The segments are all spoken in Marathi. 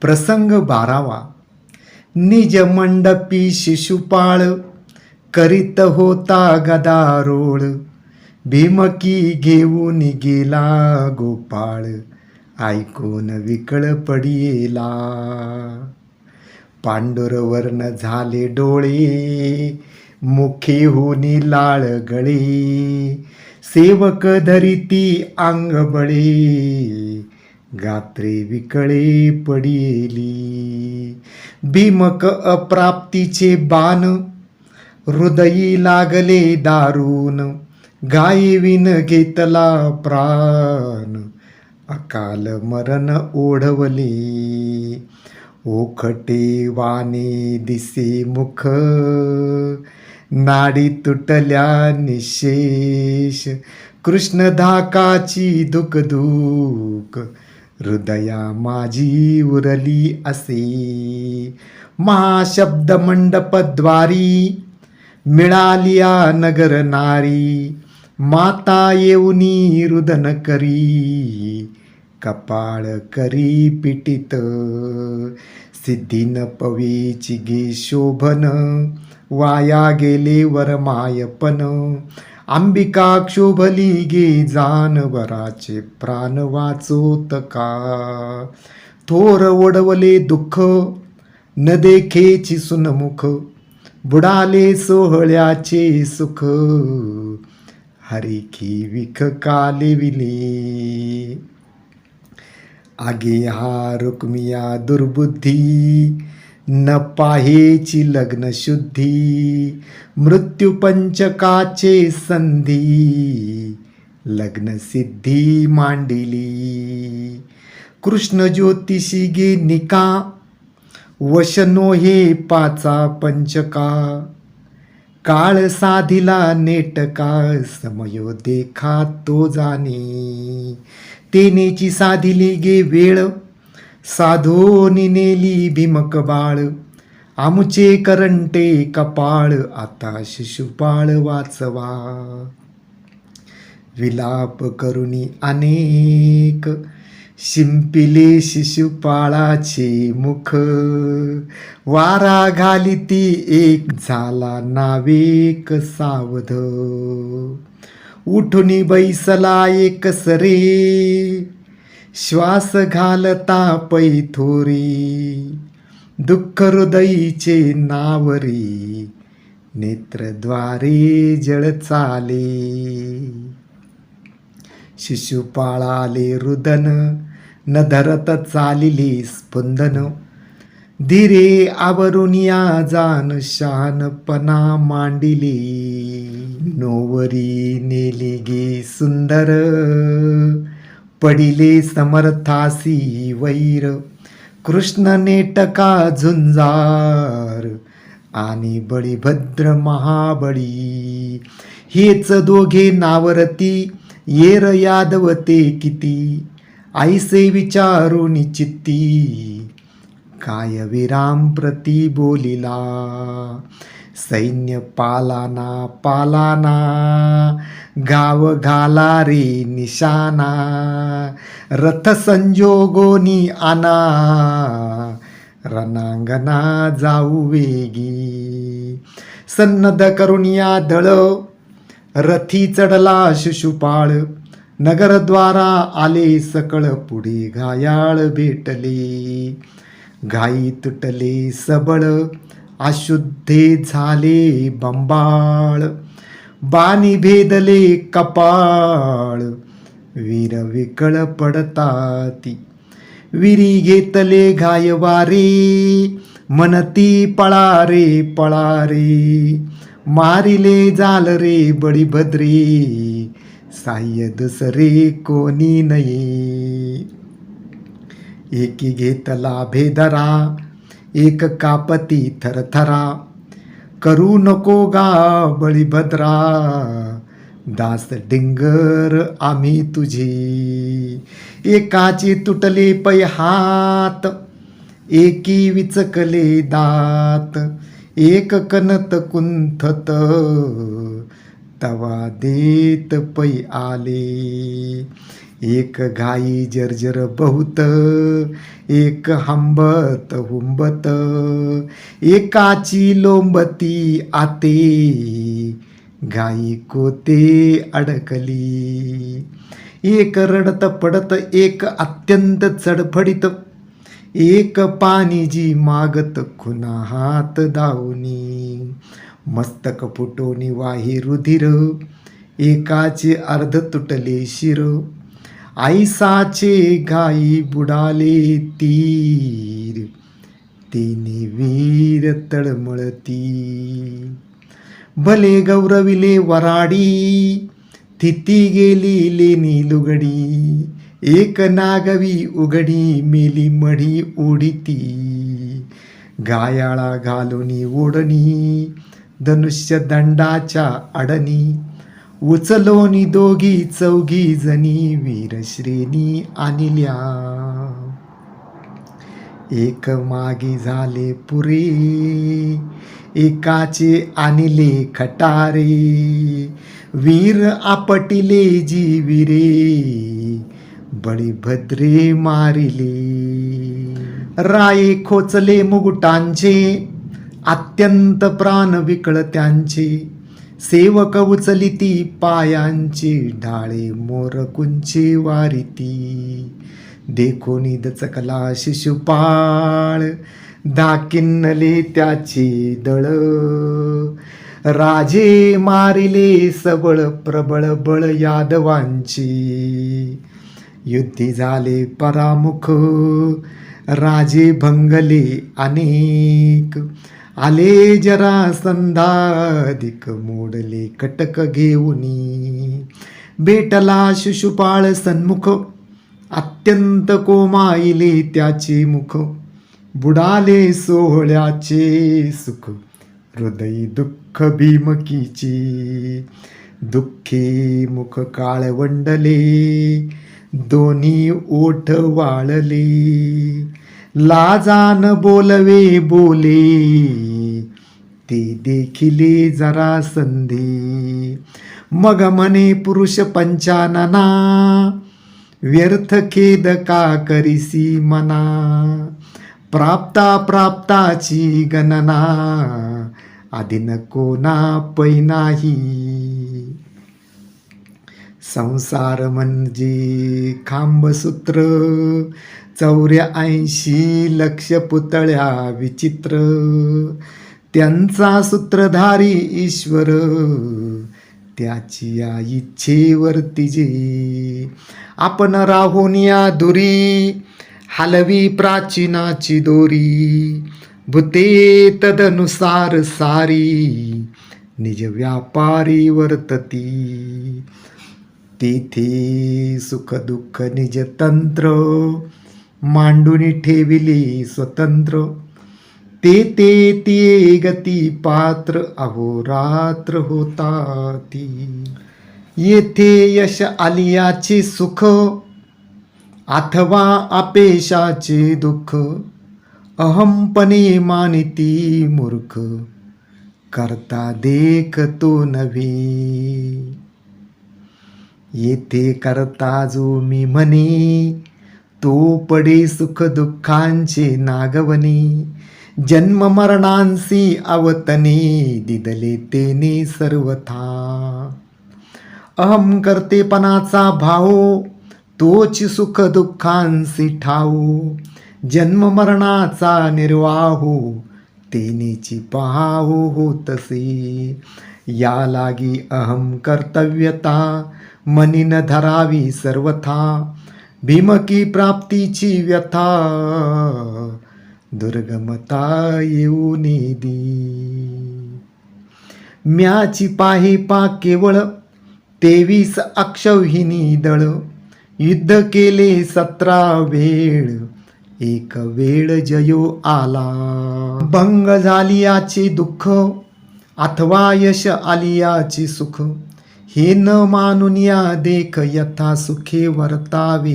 प्रसंग बारावा. निज मंडपी शिशुपाळ करीत होता गदारोळ. भीमकी घेऊन गेला गोपाळ. ऐकून विकळ पडिला पांडुरवर्ण झाले डोळे. मुखे होनी लाळ गळे. सेवक धरिती अंगबळे. गात्रे विकळे पडिली. भीमक अप्राप्तीचे बाण हृदयी लागले दारुण. गायविन घेतला प्राण अकाल मरण ओढवले. ओखटे वाने दिसे मुख नाडी तुटल्या निशेष. कृष्ण धाकाची दुख हृदया माझी उरली असे. महाशब्द मंडपद्वारी मिळालिया नगर नारी. माता येऊनी रुदन करी. कपाळ करी पिटित. सिद्धीन पवीची गे शोभन. वाया गेले वरमायपन अंबिका क्षोभली गे जानवराचे प्राण वाचोत का? थोर ओढवले दुःख न देखेची सुनमुख बुडाले सोहळ्याचे सुख. हरिखी विख कालेविले आगे हा रुक्मिया दुर्बुद्धी न पाहेची लग्न शुद्धी पंचकाचे संधी लग्न सिद्धी मांडिली. कृष्ण ज्योतिषी गे निका वशनो हे पाचा पंचका. काळ साधिला नेटका समयो देखा तो जाणे तेनेची साधिली गे वेळ साधोनी नेली भीमक बाळ आमचे करंटे कपाळ आता शिशुपाळ वाचवा. विलाप करुणी अनेक शिंपिले शिशुपाळाचे मुख. वारा घाली ती एक झाला नावेक सावध. उठुनी बैसला एक सरे श्वास घालता पैथोरी दुःख हृदयीचे नावरी नेत्रद्वारे जळ चाले. शिशुपाळाले रुदन न धरत चालिली स्पंदन. धीरे आवरुनिया जान शानपणा मांडिली. नोवरी नेली गे सुंदर पडिले समर्थासी वैर कृष्ण नेटका झुंजार आणि बळीभद्र महाबळी. हेच दोघे नावरती येर यादवते किती? आईसे विचारून चित्ती. काय विराम प्रती बोलिला? सैन्य पालाना पालाना गाव घाला रे निशाना रथ संजोगोनी आना रणांगणा जाऊ वेगी. सन्नद करुणिया दळ रथी चढला शिशुपाळ नगरद्वारा आले सकळ पुढे घायाळ भेटले. घाई तुटले सबळ अशुद्धे झाले बंबाळ बाणी भेदले कपाळ वीर विकळ पडताती. विरी घेतले घायवारे मनती पळा रे पळा रे मारिले जाल रे बळीभद्रे साह्य दुसरे कोणी नये एकी घेतला भेदरा एक कापती थरथरा करू नको गा बळीभद्रा दास डिंगर आम्ही तुझी. एकाची तुटले पै हात एकी विचकले दात एक कनत कुंथत तवा देत पै आले. एक घाई जर्जर बहुत एक हंबत हुंबत एकाची लोंबती आते गाई कोते अडकली. एक रडत पडत एक अत्यंत चडफडीत एक पाणी जी मागत खुना हात दावनी मस्तक फुटोनी वाही रुधिर एकाचे अर्ध तुटले शिर आईसाचे गाई बुडाले तीर तिने वीर तळमळती भले गौरविले वराडी तिथी गेली लेणी लुगडी एक नागवी उघडी मेली मढी ओढिती गायाळा घालून ओढणी धनुष्य दंडाच्या अडणी उचलोनी दोघी चौघी जणी वीरश्रेणी आणल्या. एक मागे झाले पुरे एकाचे आणले खटारे. वीर आपटिले जीविरे बळीभद्रे मारिले. राये खोचले मुगुटांचे अत्यंत प्राण विकळ त्यांचे सेवक उचलिती पायांची ढाळे मोर कुंचे वारिती देखोनी दचकला शिशुपाळ दाकिन्नले त्याचे दळ. राजे मारिले सबळ प्रबळ बळ यादवांची. युद्धी झाले परामुख राजे भंगले अनेक. आले जरा संधाधिक मोडले कटक घेऊनी बेटला शिशुपाळ सन्मुख अत्यंत कोमाईले त्याचे मुख बुडाले सोहळ्याचे सुख हृदय दुःख भीमकीची दुःखी मुख काळवंडले दोन्ही ओठ वाळले लाजान बोलवे बोले. ते देखिले जरा संधी. मग म्हणे पुरुष पंचानना व्यर्थ खेद का करिसी मना? प्राप्ता प्राप्ताची गणना आधी नको ना पै नाही संसार म्हणजे खांबसूत्र चौऱ्याऐंशी लक्ष पुतळ्या विचित्र. त्यांचा सूत्रधारी ईश्वर त्याची या इच्छेवरती जे. आपण राहून या दुरी हलवी प्राचीनाची दोरी. भूते तदनुसार सारी निज व्यापारी वर्तती तेथे सुख दुःख निज तंत्र मांडून ठेविले स्वतंत्र. ते ते ते गती पात्र अहोरात्र होता ती येथे यश आलियाचे सुख अथवा अपेशाचे दुःख अहमपणे मानिती मूर्ख करता देखतो नव्हे. येथे करता जो मी म्हणे तो पडे सुख दुःखांचे नागवणे जन्म मरणांसी अवतने दिदले तेने सर्वथा. अहम करतेपणाचा भावो तोच सुख दुःखांसी ठाऊ. जन्म मरणाचा निर्वाहो तेनेची पहावो होतसे. या लागी अहम कर्तव्यता मनीन धरावी सर्वथा. भीमकी प्राप्तीची व्यथा. दुर्गमता येऊ दी. म्याची पाही पा केवळ तेवीस अक्षौहिणी दळ. युद्ध केले सतरा वेळ एक वेळ जयो आला. भंग झाली याचे दुःख अथवा यश आलियाचे सुख. हे न मानून या देख यथा सुखे वर्तावे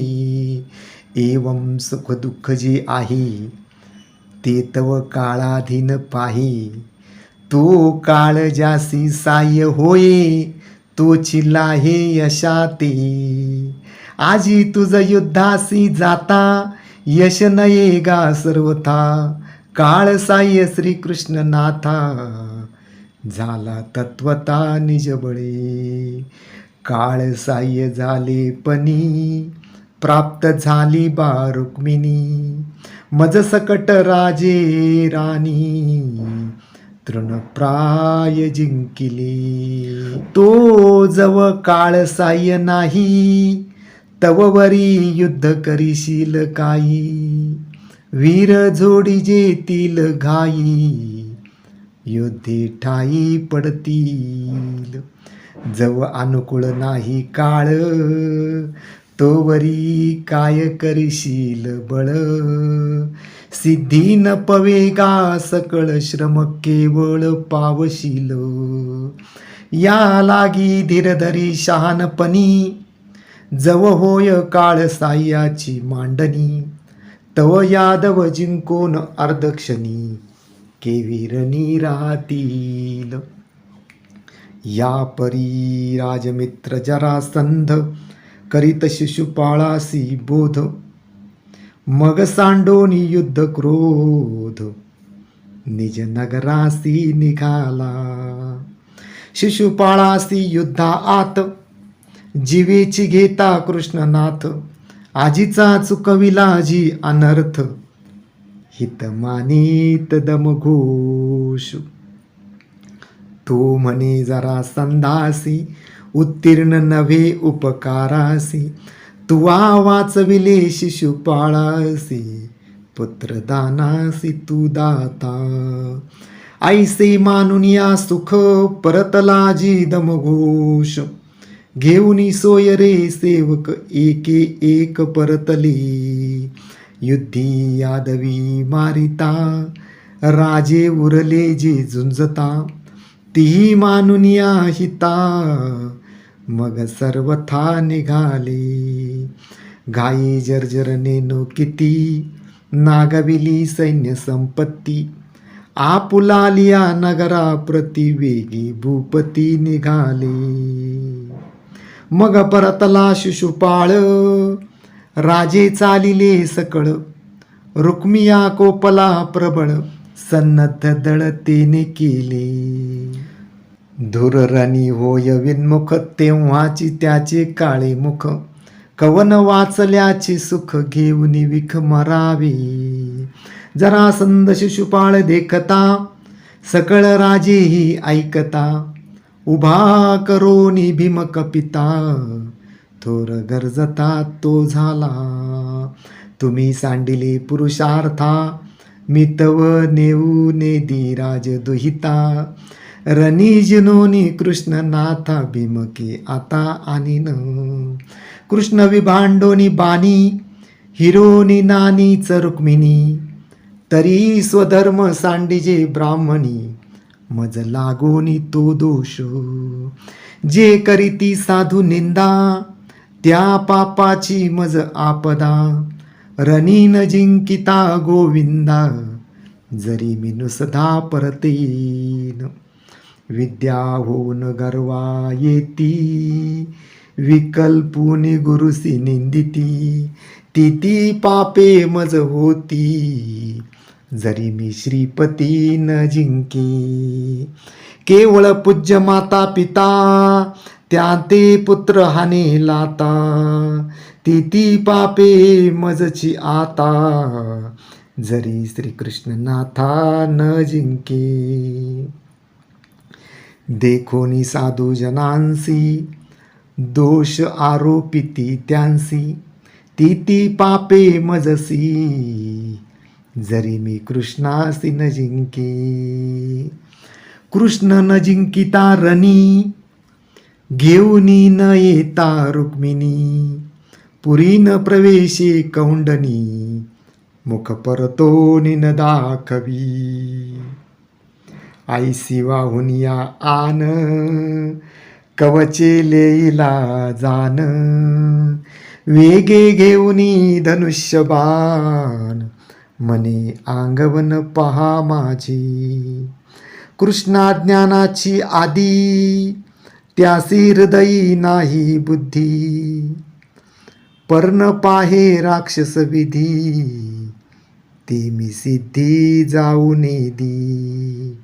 एवं सुख दुःख जे आहे ते तव काळाधीन पाही तो काळ जासी साह्य होये तो चिल्ला हे यशाते आजी तुझ युद्धासी जाता यश नये गा सर्वथा काळ साह्य श्रीकृष्ण नाथा झाला तत्वता निजबळे काळ साह्य झाले पणी प्राप्त झाली बा रुक्मिणी. मज सकट राजे राणी तृणप्राय जिंकिले. तो जव काळ साह्य नाही तववरी युद्ध करीशील काही. वीर जोडी जेतील घाई योद्धे ठाई पडतील. जव अनुकूळ नाही काळ तोवरी काय करशील बळ? सिद्धी न पवेगा सकळ श्रम केवळ पावशील. या लागी धीरधरी शहानपणी जव होय काळ साह्याची मांडणी. तव यादव जिंकोन अर्धक्षणी. केवीर निरातील. या परी राजमित्र जरासंध करीत शिशुपाळासी बोध. मग सांडोनी युद्ध क्रोध निज नगरासी निघाला. शिशुपाळासी युद्धा आत जीवेची घेता कृष्णनाथ. आजीचा चुकविला जी अनर्थ. हित मानित दमघोष। तू म्हणे जरा संदासी उत्तीर्ण नव्हे उपकारासी तुवा वाचविले शिशुपाळासी पुत्रदानासी तू दाता। ऐसे मानुन या सुख परतला जी दमघोष। घेऊनी सोय रे सेवक एके एक परतले। युद्धी यादवी मारिता राजे उरले जे झुंजता तीही मानुनिया हिता. मग सर्वथा निघाले. घाई जर्जर नेनो किती नागविली सैन्य संपत्ती. आपुलालिया नगरा प्रतिवेगी भूपती निघाले. मग परतला शिशुपाळ राजे चालिले सकळ. रुक्मिया कोपला प्रबळ सन्नद्ध दळतेने केले. धुररणी होय विन्मुख तेव्हाची त्याचे काळे मुख. कवन वाचल्याचे सुख घेऊन विख मरावे. जरा संद शिशुपाळ देखता सकळ राजेही ऐकता. उभा करोनी भीम कपिता थोर गरजता तो झाला. तुम्ही सांडिले पुरुषार्था मितव तव नेऊ नेदी राज दुहिता रनिजनोनी कृष्णनाथा भीमके आता आणीन. कृष्ण विभांडोनी बानी हिरोनी नानी रुक्मिणी तरी स्वधर्म सांडिजे ब्राह्मणी मज लागोनी तो दोष. जे करीती साधू निंदा त्या पापाची मज आपदा. रनीन जिंकिता गोविंदा जरी मी नुसदा परतेन. विद्या होऊन गर्वा येती. विकल्पुनी गुरुसी निंदिती. ती ती पापे मज होती. जरी मी श्रीपती न जिंके. केवळ पूज्य माता पिता त्या ते पुत्र हाने लाता. ती ती पापे मजची आता. जरी श्रीकृष्ण नाथा न जिंके. देखोनी साधू जनांसी. दोष आरोपिती त्यांसी. ती ती पापे मजसी. जरी मी कृष्णासी न जिंके. कृष्ण न जिंकिता रणी घेऊनी न येता रुक्मिणी पुरी न प्रवेशे कौंडनी मुख परतो न दाखवी. आई वाहून या आन कवचे लेईला जान वेगे घेऊनी धनुष्यबाण मने आंगवन पहा माझी कृष्णा ज्ञानाची आदी त्यासी हृदयी नाही बुद्धी. पर्ण पाहे राक्षस विधी. ते मी सिद्धी जाऊन दी.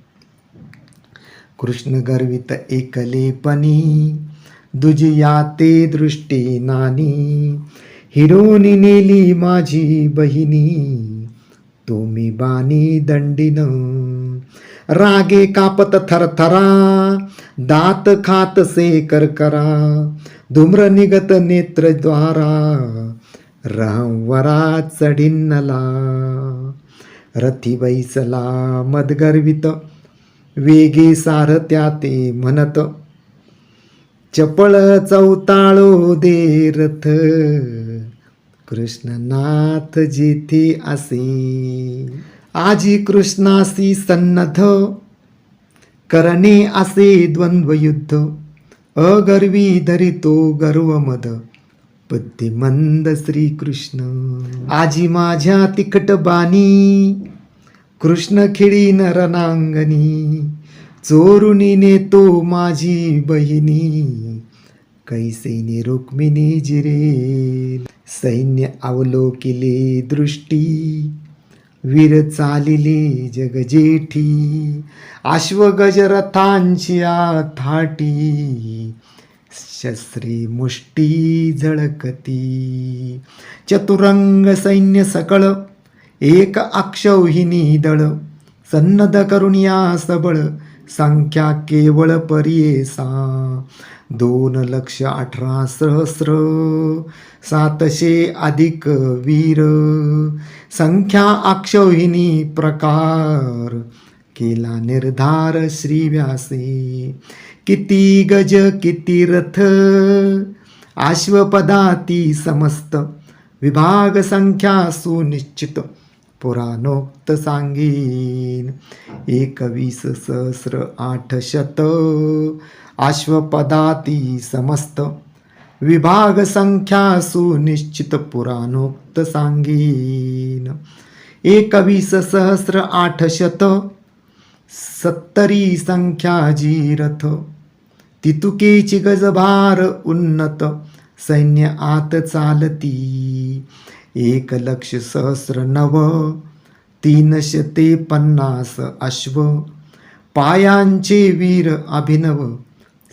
कृष्ण गर्वित एकलेपणी दुजिया ते दृष्टी नानी. हिरोनी नेली माझी बहिणी तुम्ही बाणी दंडिन. रागे कापत थरथरा. दात खात से करकरा धूम्र निगत नेत्रद्वारा रहवरा चढिन्नला रथी बैसला मदगर्वित वेगे सारथ्या ते म्हणत चपळ चौताळो दे रथ कृष्णनाथ जेथे असे. आजी कृष्णासी सन्नथ करणे असे द्वंद्वयुद्ध. अगर्वी धरितो गर्व मद बुद्धिमंद श्रीकृष्ण. आजी माझ्या तिखट बाणी. कृष्ण खिळी नरनांगणी चोरुनी नेतो माझी बहिणी. कैसेने रुक्मिणी जिरे सैन्य अवलोकिले दृष्टी. वीर चालिले जगजेठी अश्वगजरथांची थाटी शस्त्री मुष्टी झळकती. चतुरंग सैन्य सकळ एक अक्षौहिणी दळ सन्नद करुणिया सबळ संख्या केवळ परियेसा. दोन लक्ष अठरा सहस्र सातशे अधिक वीर संख्या अक्षौहिणी प्रकार केला निर्धार श्री व्यासे किती गज किती रथ? अश्वपदाती समस्त. विभाग संख्या सुनिश्चित. पुराणोक्त सांगीन. एकवीस सहस्र आठ शत. अश्वपदाती समस्त. विभाग संख्या सुनिश्चित. पुराणोक्त सांगीन एकवीस सहस्र आठ शत सत्तरी संख्या जीरथ तितुकेची गजभार उन्नत सैन्य आत चालती। एक लक्ष सहस्र नव तीनशते पन्नास अश्व। पायांचे वीर अभिनव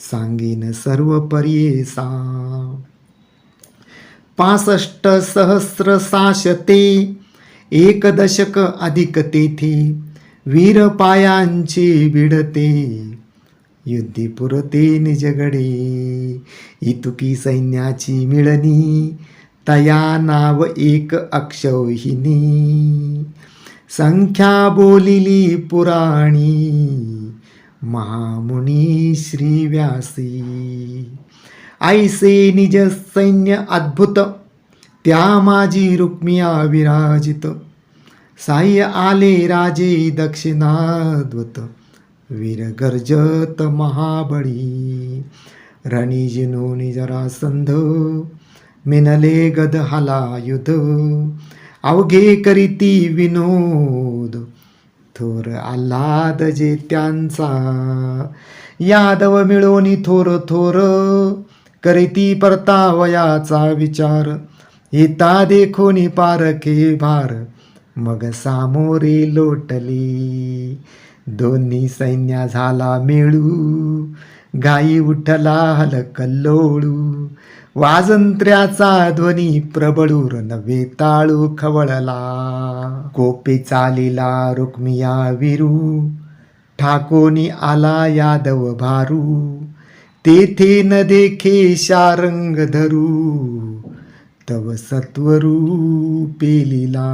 सांगीन सर्व पर्येसा पासष्ट सहस्र साशते एकदशक अधिक तेथे वीर भिडते विडते. युद्धी पुरते निजगडे. इतुकी सैन्याची मिळणी. तया नाव एक अक्षौहिणी. संख्या बोलिली पुराणी. महामुनी श्री आईसे ऐसे निज सैन्य अद्भुत त्या माझी रुक्मिया विराजित साह्य आले राजे दक्षिणाद्वत वीर गर्जत महाबळी रणी जिनोनी जरासंध मिनले गद हाला युध अवघे करीती विनोद थोर आल्हाद जे त्यांचा यादव मिळोनी थोर थोर करीती परतावयाचा विचार. येता देखोनी पारखे भार. मग सामोरे लोटली. दोन्ही सैन्या झाला मेळू. गाई उठला हलकल्लोळू वाजंत्र्याचा ध्वनी प्रबळूर नवे ताळू खवळला. कोपे चालिला रुक्मिया विरू. ठाकोनी आला यादव भारू. तेथे न देखे शारंग धरू तव सत्वरू पेलिला